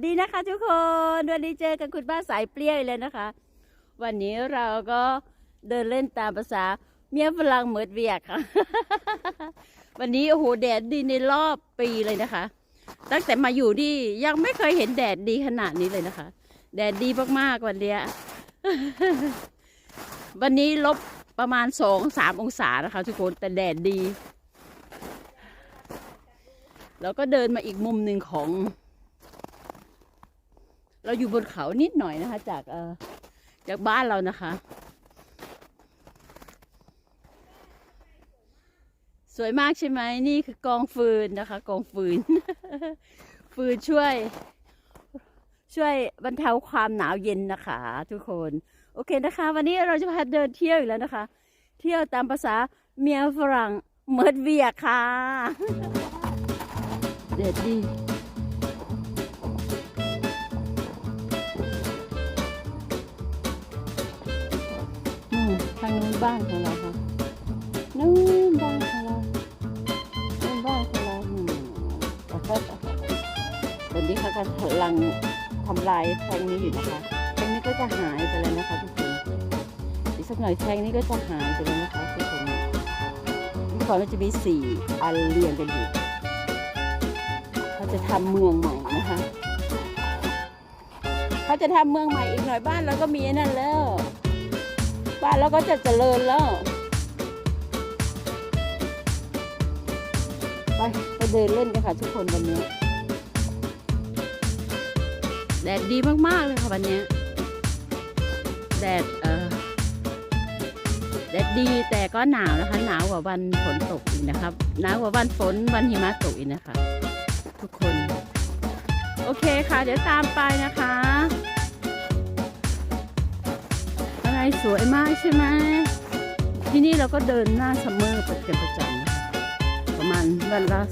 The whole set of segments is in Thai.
สดีนะคะทุกคนวันนี้เจอกับคุณป้าสายเปรี้ยวอีกแล้วนะคะ วันนี้เราก็เดินเล่นตามภาษาเมียฝรั่งเหมิดเวียกค่ะ วันนี้โอ้โหแดดดีในรอบปีเลยนะคะ ตั้งแต่มาอยู่นี่ยังไม่เคยเห็นแดดดีขนาดนี้เลยนะคะ แดดดีมากๆวันเนี้ยวันนี้ลบประมาณสองสามองศานะคะ ทุกคนแต่แดดดี แล้วก็เดินมาอีกมุมหนึ่งของ เราอยู่บนเขานิดหน่อยนะคะ จากเอ่อจากบ้านเรานะคะ สวยมากใช่ไหมนี่คือกองฟืนนะคะ กองฟืน ฟืนช่วย ช่วยบรรเทาความหนาวเย็นนะคะ ทุกคน โอเคนะคะ วันนี้เราจะพาเดินเที่ยวอีกแล้วนะคะ เที่ยวตามภาษาเมียฝรั่งเมิดเวียค่ะ เด็ดดี บ้านของเราค่ะนู่นบ้านของเรานู่นบ้านของเราอืมตอนนี้เขากำลังทำลายแทงนี้อยู่นะคะแทงนี้ก็จะหายไปแล้วนะคะทุกคนอีกสักหน่อยแทงนี้ก็จะหายไปแล้วนะคะทุกคนเมื่อก่อนมันจะมีสี่อันเรียงกันอยู่เขาจะทำเมืองใหม่นะคะเขาจะทำเมืองใหม่อีกหน่อยบ้านเราก็มีนั่นแล้ว บ้านเราก็จะเจริญแล้ว ไปไปเดินเล่นกันค่ะทุกคนวันนี้ แดดดีมาก ๆ เลยค่ะวันนี้ แดดเออแดดดีแต่ก็หนาวนะคะ หนาวกว่าวันฝนตกอีกนะครับหนาวกว่าวันฝนวันหิมะตกอีกนะคะ ทุกคน โอเคค่ะ เดี๋ยวตามไปนะคะ สวยมากใช่ไหมที่นี่เราก็เดินหน้าซัมเมอร์ประจำประจำนประมาณวันละ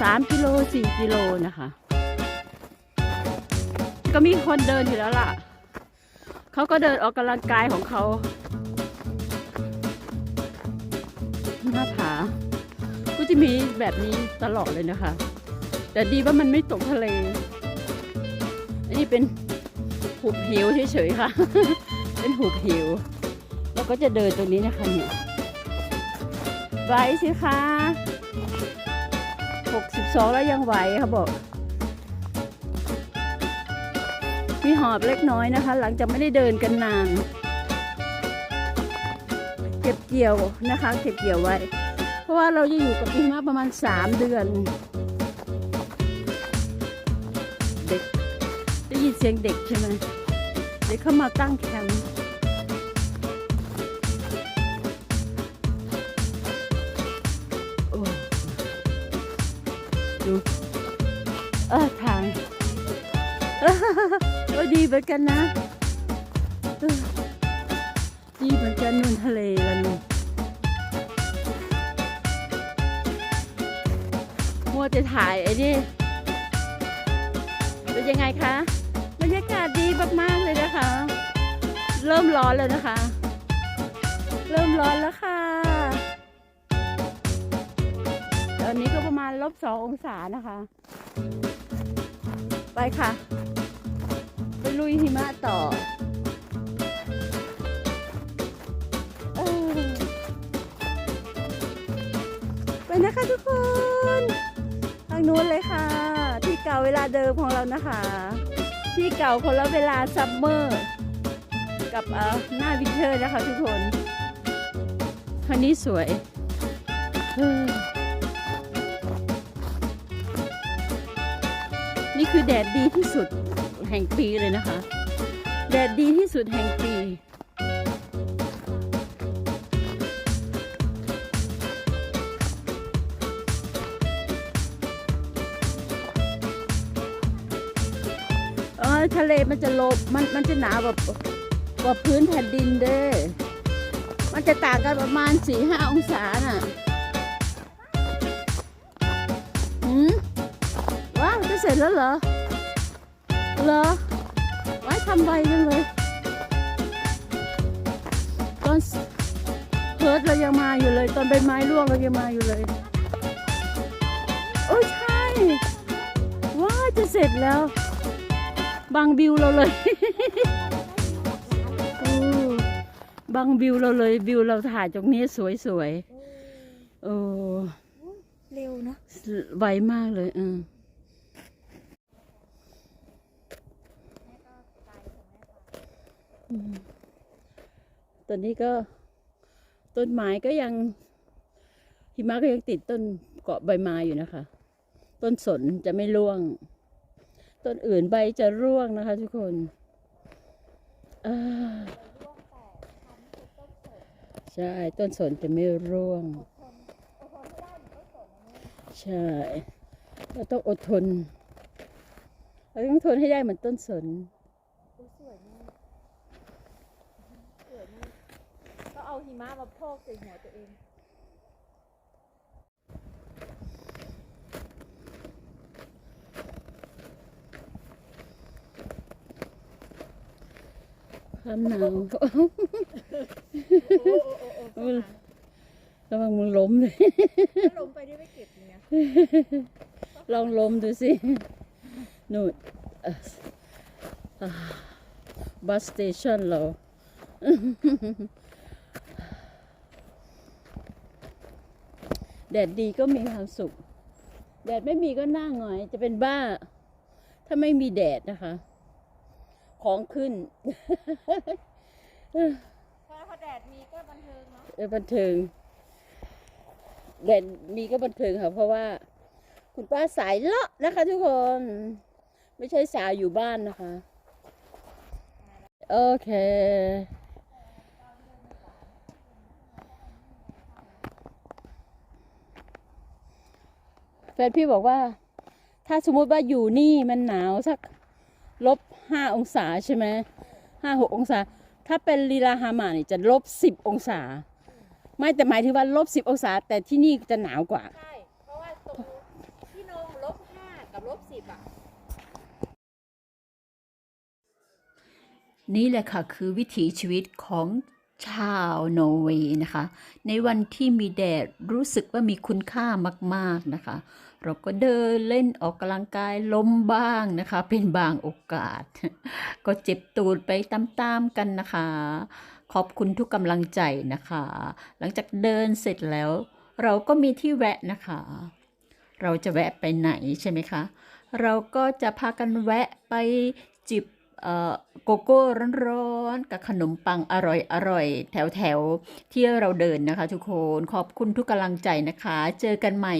สามกิโลสี่กิโลนะคะ ก็มีคนเดินอยู่แล้วล่ะ เขาก็เดินออกกำลังกายของเขาหน้าผาก็จะมีแบบนี้ตลอดเลยนะคะ แต่ดีว่ามันไม่ตกทะเล อันนี้เป็นหุบเหวเฉยๆค่ะ เป็นหุบเหวแล้วก็จะเดินตรงนี้นะคะเนี่ยไหวสิคะ62 แล้วยังไหวเขาบอก มีหอบเล็กน้อยนะคะ หลังจากไม่ได้เดินกันนาน เก็บเกี่ยวนะคะ เก็บเกี่ยวไว้ เพราะว่าเราจะอยู่กับหิมะประมาณ 3 เดือน เด็กได้ยินเสียงเด็กใช่ไหมเด็กเข้ามาตั้งแคมป์ ดูเออทางเออดีเหมือนกันนะดีเหมือนกันนู่นทะเลแล้วนู่นมัวจะถ่ายไอ้นี่เป็นยังไงคะบรรยากาศดีมากๆเลยนะคะ เริ่มร้อนแล้วนะคะ เริ่มร้อนแล้วค่ะ อนนี้ก็ประมาณลบสององศานะคะ ไปค่ะ ไปลุยหิมะต่อไปนะคะทุกคน ทางนู้นเลยค่ะ ที่เก่าเวลาเดิมของเรานะคะ ที่เก่าคนละเวลาซัมเมอร์กับเออหน้าวินเทอร์นะคะทุกคนคันนี้สวยเคือแดดดีที่สุดแห่งปีเลยนะคะ แดดดีที่สุดแห่งปี เออทะเลมันจะลบมันมันจะหนาแบบกว่าพื้นแผ่นดินเด้มันจะต่างกันประมาณสี่ห้าองศาน่ะหืมว้าวจะ เสร็จแล้วเหรอ เหรอว้ายทำไวจังเลย ตอนเพิร์ดเรายังมาอยู่เลย ตอนใบไม้ร่วงเรายังมาอยู่เลย โอ้ยใช่ว้ายจะเสร็จแล้ว บังวิวเราเลยโอ้บังวิวเราเลยวิวเราถ่ายตรงนี้สวยๆ โอ้ เร็วเนาะไวมากเลยเอออืม ตอนนี้ก็ต้นไม้ก็ยังหิมะก็ยังติดต้นเกาะใบไม้อยู่นะคะ ต้นสนจะไม่ร่วง ต้นอื่นใบจะร่วงนะคะ ทุกคนใช่ต้นสนจะไม่ร่วง ใช่เราต้องอดทน เราต้องทนให้ได้เหมือนต้นสน สวยมากสวยมากก็ เอาหิมะมาโพกใส่หัวตัวเองความหนาวโอ้โอ้โอ้โอ้ระวังมึงล้มเลยถ้าล้มไปได้ไม่เก็บเนี่ยลองล้มดูสินู่นบัสสเตชันเรา แดดดีก็มีความสุข แดดไม่มีก็หน้าหงอย จะเป็นบ้า ถ้าไม่มีแดดนะคะ ของขึ้นถ้าพอแดดมีก็บันเทิงเนาะเออบันเทิง แดดมีก็บันเทิงค่ะ เพราะว่า คุณป้าสายเลาะนะคะ ทุกคน ไม่ใช่สาวอยู่บ้านนะคะ โอเค นพี่บอกว่า ถ้าสมมุติว่าอยู่นี่มันหนาวสักลบห้าองศาใช่ไหมห้าหกองศา ถ้าเป็นลีลาฮามานี่จะลบสิบองศา ไม่แต่หมายถึงว่าลบสิบองศา แต่ที่นี่จะหนาวกว่า ใช่ เพราะว่าตรงที่นงลบห้ากับลบสิบอะ นี่แหละค่ะคือวิถีชีวิตของ ชาวโนอร์เวย์นะคะ ในวันที่มีแดดรู้สึกว่ามีคุณค่ามาก ๆนะคะ เราก็เดินเล่นออกกำลังกายล้มบ้างนะคะ เป็นบางโอกาส ก็เจ็บตูดไปตามๆกันนะคะ ขอบคุณทุกกำลังใจนะคะ หลังจากเดินเสร็จแล้ว เราก็มีที่แวะนะคะ เราจะแวะไปไหนใช่ไหมคะ เราก็จะพากันแวะไปจิบ โกโก้ร้อนๆกับขนมปังอร่อยๆ แถวๆ ที่เราเดินนะคะทุกคน ขอบคุณทุกกำลังใจนะคะ เจอกันใหม่